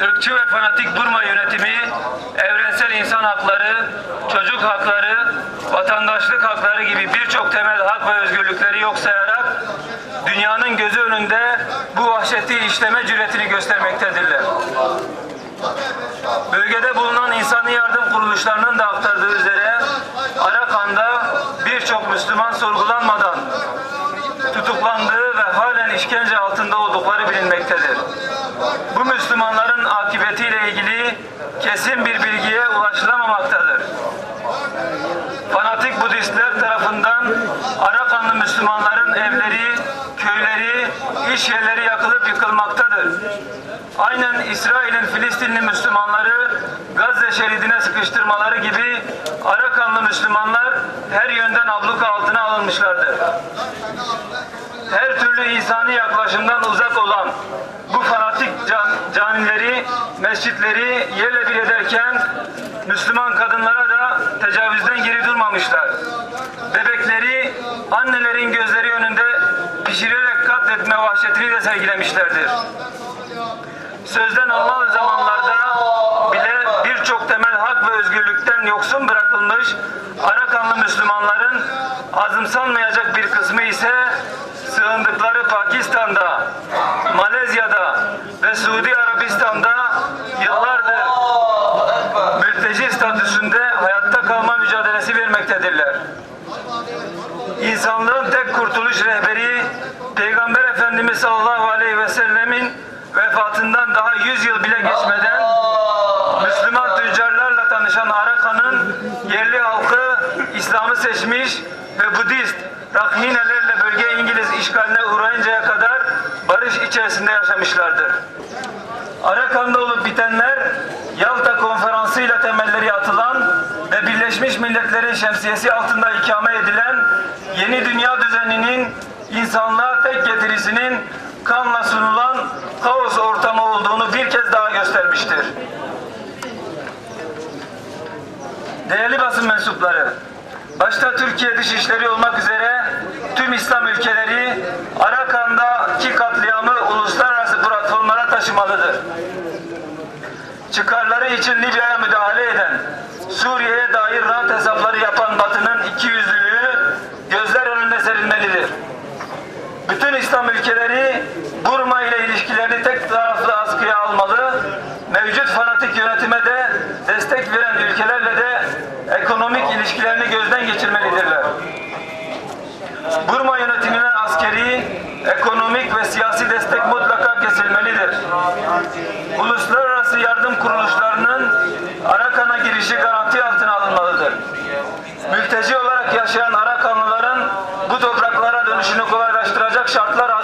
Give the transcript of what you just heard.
ırkçı ve fanatik Burma yönetimi evrensel insan hakları, çocuk hakları, vatandaşlık hakları gibi birçok temel hak ve özgürlükleri yok sayarak dünyanın gözü önünde bu vahşeti işleme cüretini göstermektedirler. Bölgede bulunan insani yardım kuruluşlarının da aktardığı üzere Arakan'da birçok Müslüman sorgulanmadan Bu Müslümanların akıbetiyle ilgili kesin bir bilgiye ulaşılamamaktadır. Fanatik Budistler tarafından Arakanlı Müslümanların evleri, köyleri, iş yerleri yakılıp yıkılmaktadır. Aynen İsrail'in Filistinli Müslümanları Gazze şeridine sıkıştırmaları gibi Arakanlı Müslümanlar her yönden abluka altına alınmışlardır her türlü insani yaklaşımdan uzak olan bu fanatik can, canileri, mescitleri yerle bir ederken Müslüman kadınlara da tecavüzden geri durmamışlar. Bebekleri annelerin gözleri önünde pişirerek katletme vahşetini de sergilemişlerdir. Sözden olmalı zamanlarda bile hak ve özgürlükten yoksun bırakılmış Arakanlı Müslümanların azımsanmayacak bir kısmı ise sığındıkları Pakistan'da, Malezya'da ve Suudi Arabistan'da yıllardır mülteci statüsünde hayatta kalma mücadelesi vermektedirler. İnsanlığın tek kurtuluş rehberi Peygamber Efendimiz sallallahu aleyhi ve sellemin vefatından daha 100 yıl bile geçmeden Müslüman tüccarlarla tanışan Arakan'ın yerli halkı İslam'ı seçmiş ve Budist Rahminelerle bölge İngiliz işgaline uğrayıncaya kadar barış içerisinde yaşamışlardır. Arakan'da olup bitenler Yalta konferansıyla temelleri atılan ve Birleşmiş Milletler'in şemsiyesi altında ikame edilen yeni dünya düzeninin insanlığa tek getirisinin kanla sunulan kaos ortamı olduğunu bir kez daha göstermiştir. Değerli basın mensupları, başta Türkiye Dışişleri olmak üzere tüm İslam ülkeleri Arakan'daki katliamı uluslararası platformlara taşımalıdır. Çıkarları için Libya'ya müdahale eden, Suriye'ye dair rant hesapları yapan Batı'nın ikiyüzlülüğü gözler önünde serilmelidir. Bütün İslam ülkeleri Burma ile ilişkilerini tek taraflı askıya almalı, mevcut fanatik yönetime de destek veren ülkelerle de ekonomik ilişkilerini gözden geçirmelidirler. Burma yönetimine askeri, ekonomik ve siyasi destek mutlaka kesilmelidir. Uluslararası yardım kuruluşlarının Arakan'a girişi garanti altına alınmalıdır. Mülteci olarak yaşayan Arakanlıların bu topraklara dönüşünü kolaylaştıracak şartlar.